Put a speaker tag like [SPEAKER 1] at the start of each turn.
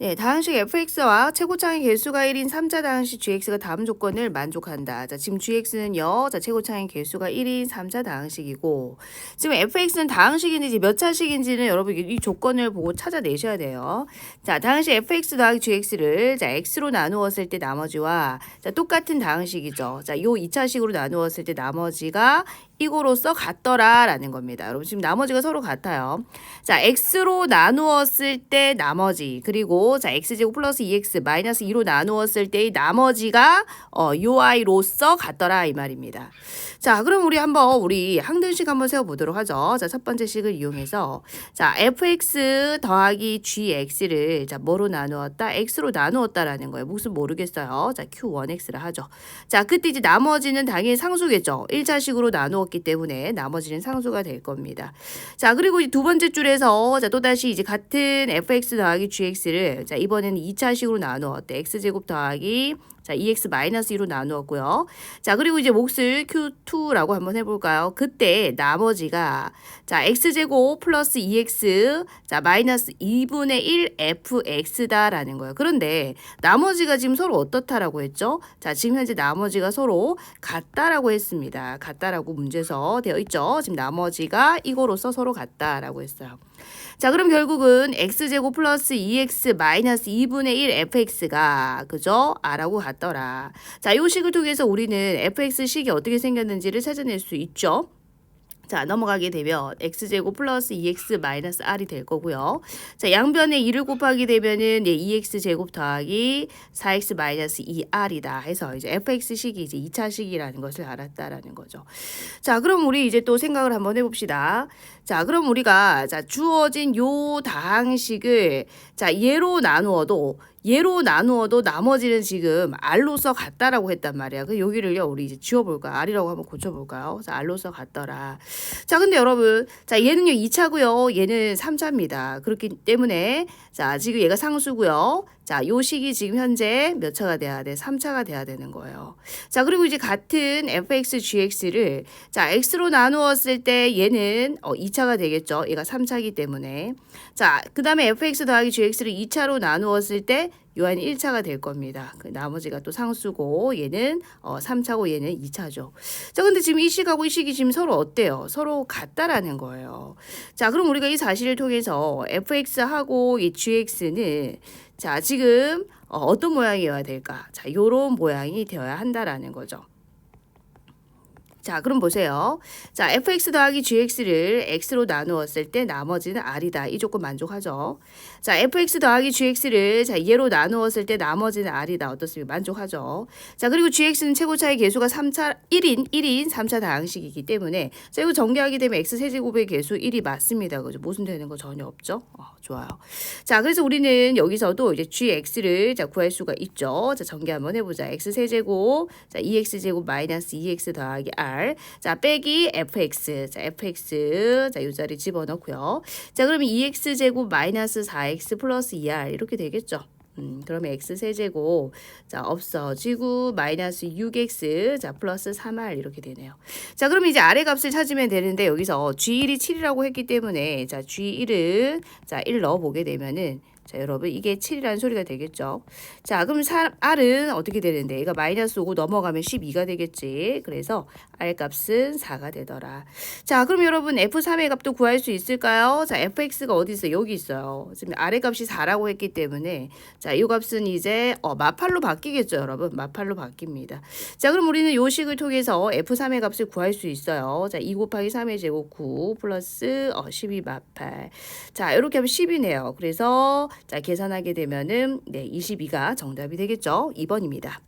[SPEAKER 1] 네, 다항식 fx와 최고차의 개수가 1인 3자 다항식 gx가 다음 조건을 만족한다. 자, 지금 gx는요, 자, 최고차의 개수가 1인 3자 다항식이고, 지금 fx는 다항식인지 몇 차식인지는 여러분 이 조건을 보고 찾아내셔야 돼요. 자, 다항식 fx 더하기 gx를 자, x로 나누었을 때 나머지와 자, 똑같은 다항식이죠. 자, 요 2차식으로 나누었을 때 나머지가 이거로서 같더라라는 겁니다. 여러분 지금 나머지가 서로 같아요. 자, x로 나누었을 때 나머지 그리고 자, x제곱 플러스 2x 마이너스 2로 나누었을 때의 나머지가 어, ui로서 같더라 이 말입니다. 자, 그럼 우리 한번 우리 항등식 한번 세워 보도록 하죠. 자, 첫 번째 식을 이용해서 자, fx 더하기 gx를 자, 뭐로 나누었다? x로 나누었다라는 거예요. 무슨 모르겠어요. 자, q1x라 하죠. 자, 그때 이제 나머지는 당연히 상수겠죠. 1차식으로 나누었기 때문에 나머지는 상수가 될 겁니다. 자, 그리고 두 번째 줄에서 자, 또다시 이제 같은 fx 더하기 gx를 자, 이번에는 2차식으로 나누었대. x제곱 더하기 자, 2x 마이너스 2로 나누었고요. 자, 그리고 이제 몫을 q2라고 한번 해볼까요? 그때 나머지가 자, x제곱 플러스 2x 자, 마이너스 2분의 1 fx다라는 거예요. 그런데 나머지가 지금 서로 어떻다라고 했죠? 자, 지금 현재 나머지가 서로 같다라고 했습니다. 같다라고 문제서 되어 있죠. 지금 나머지가 이거로서 서로 같다라고 했어요. 자, 그럼 결국은 x제곱 플러스 2x 마이너스 2분의 1 fx가 그죠? r라고 같더라. 자, 이 식을 통해서 우리는 fx식이 어떻게 생겼는지를 찾아낼 수 있죠. 자, 넘어가게 되면 x제곱 플러스 2x 마이너스 r이 될 거고요. 자, 양변에 2를 곱하게 되면은 예, 2x제곱 더하기 4x 마이너스 2r이다 해서 이제 fx식이 이제 2차식이라는 것을 알았다라는 거죠. 자, 그럼 우리 이제 또 생각을 한번 해봅시다. 자, 그럼 우리가 자, 주어진 요 다항식을 자, 얘로 나누어도 얘로 나누어도 나머지는 지금 r로서 같다라고 했단 말이야. 그 여기를요, 우리 이제 지워볼까? r이라고 한번 고쳐볼까요? 자, r로서 같더라. 자, 근데 여러분, 자, 얘는요, 2차고요. 얘는 3차입니다. 그렇기 때문에, 자, 지금 얘가 상수고요. 자, 요 식이 지금 현재 몇 차가 돼야 돼? 3차가 돼야 되는 거예요. 자, 그리고 이제 같은 fx, gx를 자, x로 나누었을 때 얘는 어, 2차가 되겠죠. 얘가 3차이기 때문에. 자, 그 다음에 fx 더하기 gx를 2차로 나누었을 때 요한이 1차가 될 겁니다. 그 나머지가 또 상수고 얘는 어 3차고 얘는 2차죠. 자, 근데 지금 이 식하고 이 식이 지금 서로 어때요? 서로 같다라는 거예요. 자, 그럼 우리가 이 사실을 통해서 fx하고 이 gx는 자, 지금 어, 어떤 모양이 어야 될까? 자, 요런 모양이 되어야 한다라는 거죠. 자, 그럼 보세요. 자, fx 더하기 gx를 x로 나누었을 때 나머지는 r이다. 이 조건 만족하죠. 자, fx 더하기 gx를 자, 얘로 나누었을 때 나머지는 r이다. 어떻습니까? 만족하죠. 자, 그리고 gx는 최고차의 개수가 3차 1인 1인 3차 다항식이기 때문에 자, 이거 전개하게 되면 x 세제곱의 개수 1이 맞습니다. 그죠? 모순되는 거 전혀 없죠? 어, 좋아요. 자, 그래서 우리는 여기서도 이제 gx를 자, 구할 수가 있죠. 자, 전개 한번 해 보자. x 세제곱 자, 2x 제곱 마이너스 2x 더하기 r 자, 빼기 fx. 자, fx. 자, 이 자리 집어넣고요. 자, 그러면 2x 제곱 마이너스 4x 플러스 2r 이렇게 되겠죠. 음, 그러면 x 세제곱 자 없어지고 마이너스 6x 자 플러스 3r 이렇게 되네요. 자 그럼 이제 아래 값을 찾으면 되는데 여기서 g1이 7이라고 했기 때문에 자 g1은 자1 넣어 보게 되면은 자, 여러분 이게 7이라는 소리가 되겠죠. 자, 그럼 사, R은 어떻게 되는데? 얘가 마이너스 5고 넘어가면 12가 되겠지. 그래서 R 값은 4가 되더라. 자, 그럼 여러분 F3의 값도 구할 수 있을까요? 자, fx가 어디 있어요? 여기 있어요. 지금 R의 값이 4라고 했기 때문에 자, 이 값은 이제 어, 마팔로 바뀌겠죠, 여러분. 마팔로 바뀝니다. 자, 그럼 우리는 요 식을 통해서 F3의 값을 구할 수 있어요. 자, 2 곱하기 3의 제곱 9 플러스 어, 12 마팔. 자, 이렇게 하면 10이네요. 그래서 자, 계산하게 되면은 네, 22가 정답이 되겠죠. 2번입니다.